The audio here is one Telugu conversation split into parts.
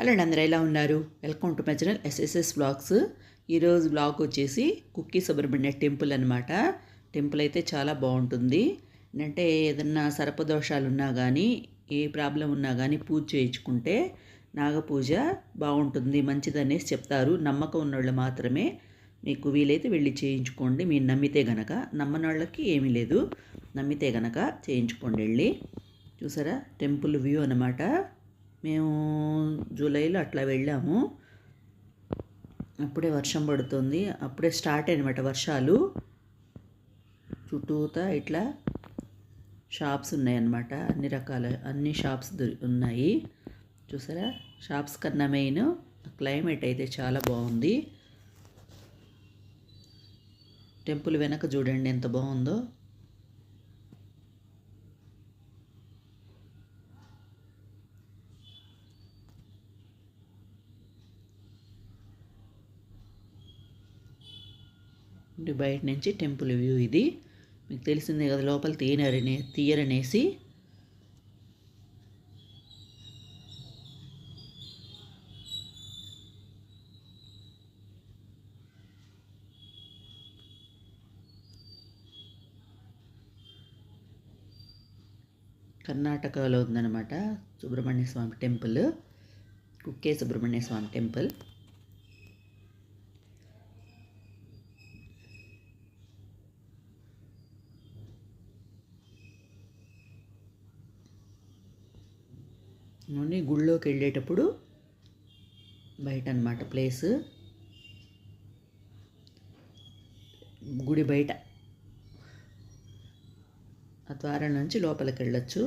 హలో అండి అందరూ ఎలా ఉన్నారు? Welcome to my channel SSS blogs ఈరోజు బ్లాగ్ వచ్చేసి కుక్కీ సుబ్రహ్మణ్య టెంపుల్ అనమాట టెంపుల్ అయితే చాలా బాగుంటుంది. అంటే ఏదన్నా సర్పదోషాలు ఉన్నా కానీ ఏ ప్రాబ్లం ఉన్నా కానీ పూజ చేయించుకుంటే నాగపూజ బాగుంటుంది మంచిదనేసి చెప్తారు. నమ్మకం ఉన్నోళ్ళు మాత్రమే. మీకు వీలైతే వెళ్ళి చేయించుకోండి. మీరు నమ్మితే గనక నమ్మని వాళ్ళకి ఏమీ లేదు. నమ్మితే గనక చేయించుకోండి వెళ్ళి. చూసారా? టెంపుల్ వ్యూ అనమాట మేము జూలైలో అట్లా వెళ్ళాము. అప్పుడే వర్షం పడుతుంది. అప్పుడే స్టార్ట్ అయినమాట వర్షాలు. చుట్టూతా ఇట్లా షాప్స్ ఉన్నాయన్నమాట. అన్ని రకాల అన్ని షాప్స్ దొరి ఉన్నాయి. చూసారా? షాప్స్ కన్నా మెయిన్ క్లైమేట్ అయితే చాలా బాగుంది. టెంపుల్ వెనక చూడండి ఎంత బాగుందో. ఇది బయట నుంచి టెంపుల్ వ్యూ ఇది. మీకు తెలిసిందే కదా లోపల తీయనరనే తీయరనేసి. కర్ణాటకలో ఉందన్నమాట సుబ్రహ్మణ్య స్వామి టెంపుల్. కుక్కే సుబ్రహ్మణ్య స్వామి టెంపుల్. నుండి గుళ్ళోకి వెళ్ళేటప్పుడు బయట అనమాట ప్లేస్. గుడి బయట. ఆ ద్వారం నుంచి లోపలికి వెళ్ళొచ్చు.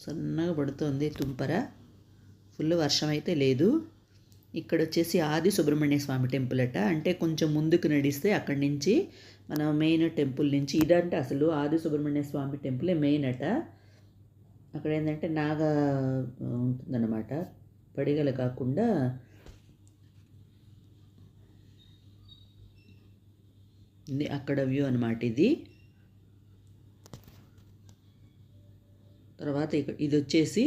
సన్నగా పడుతోంది తుంపర. ఫుల్ వర్షం అయితే లేదు. ఇక్కడ వచ్చేసి ఆది సుబ్రహ్మణ్య స్వామి టెంపుల్ అట. అంటే కొంచెం ముందుకు నడిస్తే అక్కడి నుంచి మన మెయిన్ టెంపుల్ నుంచి ఇదంటే అసలు ఆది సుబ్రహ్మణ్య స్వామి టెంపులే మెయిన్ అట. అక్కడ ఏంటంటే నాగ ఉంటుందన్నమాట. పడిగల కాకుండా ఇది అక్కడ వ్యూ అనమాట ఇది. తర్వాత ఇక్కడ ఇది వచ్చేసి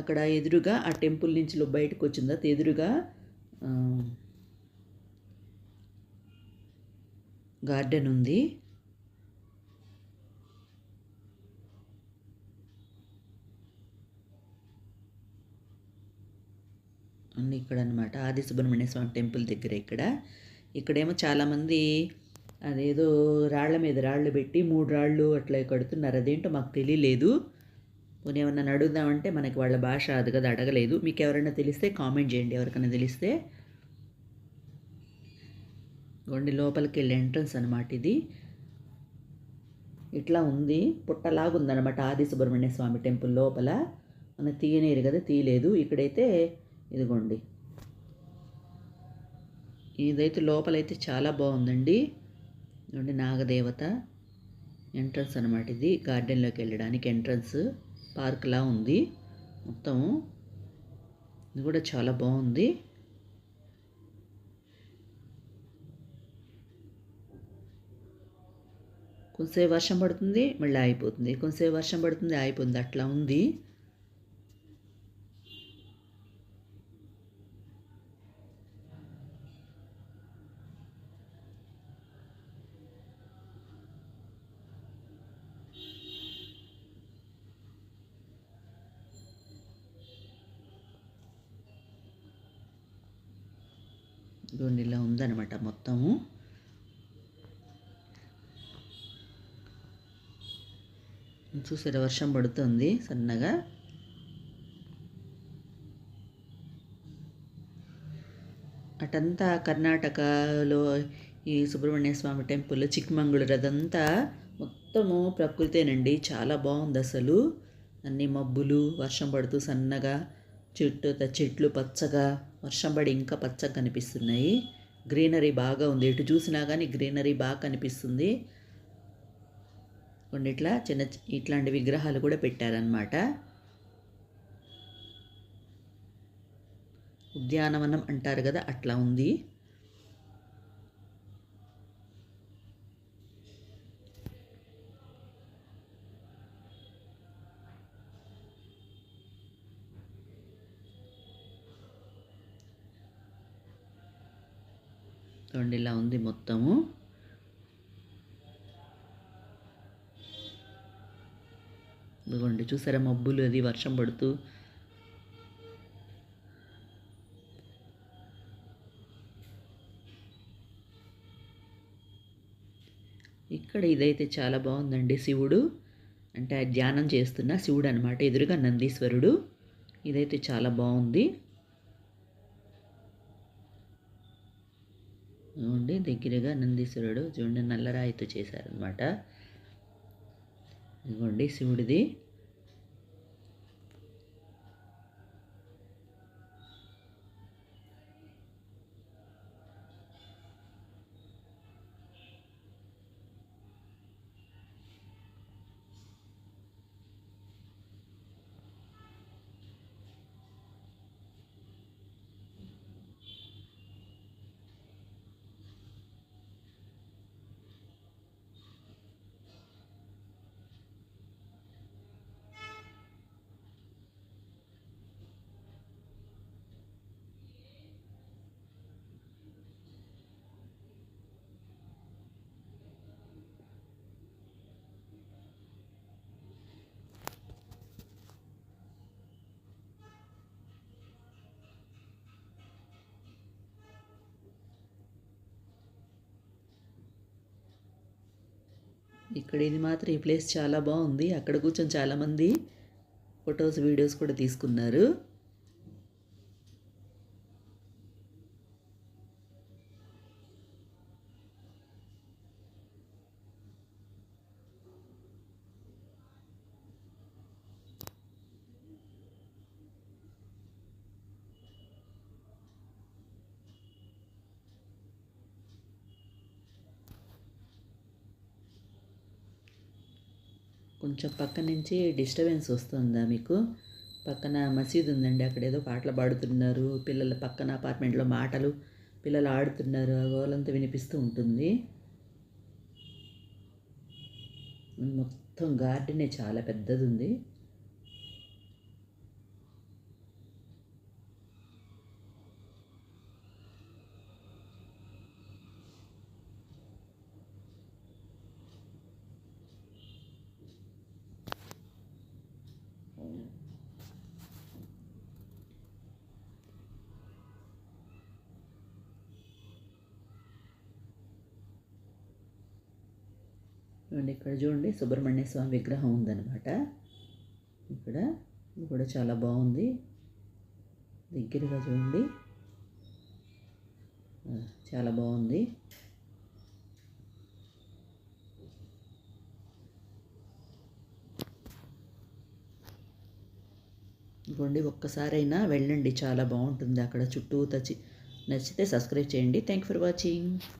అక్కడ ఎదురుగా ఆ టెంపుల్ నుంచి బయటకు వచ్చిన తర్వాత ఎదురుగా గార్డెన్ ఉంది. అన్నీ ఇక్కడ అనమాట ఆది సుబ్రహ్మణ్య స్వామి టెంపుల్ దగ్గర ఇక్కడ. ఇక్కడేమో చాలామంది అదేదో రాళ్ళ మీద రాళ్ళు పెట్టి మూడు రాళ్ళు అట్లా కడుతున్నారు. అదేంటో మాకు తెలియలేదు. పోనీ ఏమన్నా అడుగుదామంటే మనకి వాళ్ళ భాష అది కదా అడగలేదు. మీకు ఎవరైనా తెలిస్తే కామెంట్ చేయండి. ఎవరికైనా తెలిస్తే గొండి లోపలికి వెళ్ళే ఎంట్రన్స్ అనమాట ఇది. ఇట్లా ఉంది. పుట్టలాగా ఉందన్నమాట ఆది సుబ్రహ్మణ్య స్వామి టెంపుల్ లోపల. మన తీయనేరు కదా తీయలేదు. ఇక్కడైతే ఇదిగోండి. ఇదైతే లోపలైతే చాలా బాగుందండి. ఇదిగోండి నాగదేవత ఎంట్రన్స్ అనమాట ఇది. గార్డెన్లోకి వెళ్ళడానికి ఎంట్రన్స్. పార్క్లా ఉంది. మొత్తం ఇది కూడా చాలా బాగుంది. కొంతసేపు వర్షం పడుతుంది మళ్ళీ ఆగిపోతుంది. కొంతసేపు వర్షం పడుతుంది ఆగిపోతుంది. అట్లా ఉంది. ఇదిగోండి ఇలా ఉందన్నమాట మొత్తము. చూసారా వర్షం పడుతుంది సన్నగా. అటంతా కర్ణాటకలో ఈ సుబ్రహ్మణ్య స్వామి టెంపుల్ చిక్మంగళూరు అదంతా మొత్తము ప్రకృతేనండి. చాలా బాగుంది అసలు. అన్ని మబ్బులు వర్షం పడుతూ సన్నగా చెట్టు చెట్లు పచ్చగా వర్షం పడి ఇంకా పచ్చగా కనిపిస్తున్నాయి. గ్రీనరీ బాగా ఉంది. ఎటు చూసినా కానీ గ్రీనరీ బాగా కనిపిస్తుంది. కొన్ని ఇట్లా చిన్న ఇట్లాంటి విగ్రహాలు కూడా పెట్టారనమాట ఉద్యానవనం అంటారు కదా అట్లా ఉంది. చూడండి ఇలా ఉంది మొత్తము. ఇదిగోండి చూసారా మబ్బులు అది వర్షం పడుతూ. ఇక్కడ ఇదైతే చాలా బాగుందండి శివుడు. అంటే ఆ ధ్యానం చేస్తున్న శివుడు అనమాట ఎదురుగా నందీశ్వరుడు. ఇదైతే చాలా బాగుంది. ఉండి దగ్గరగా నందీశ్వరుడు చూడండి నల్లరాయితో చేశారనమాట ఇదిగోండి శివుడిది. ఇక్కడ ఇది మాత్రం ఈ ప్లేస్ చాలా బాగుంది. అక్కడ కూర్చొని చాలామంది ఫొటోస్ వీడియోస్ కూడా తీసుకున్నారు. కొంచెం పక్క నుంచి డిస్టర్బెన్స్ వస్తుందా మీకు? పక్కన మసీదు ఉందండి అక్కడ ఏదో పాటలు పాడుతున్నారు. పిల్లల పక్కన అపార్ట్మెంట్లో మాటలు పిల్లలు ఆడుతున్నారు. ఆ గోలంతా వినిపిస్తూ ఉంటుంది. మొత్తం గార్డెనే చాలా పెద్దది ఉంది. చూడండి ఇక్కడ చూడండి సుబ్రహ్మణ్య స్వామి విగ్రహం ఉందన్నమాట. ఇక్కడ ఇది కూడా చాలా బాగుంది. దగ్గరగా చూడండి. చాలా బాగుంది. ఇంకోండి ఒక్కసారైనా వెళ్ళండి. చాలా బాగుంటుంది అక్కడ చుట్టూ తచ్చి నచ్చితే సబ్స్క్రైబ్ చేయండి. Thank for watching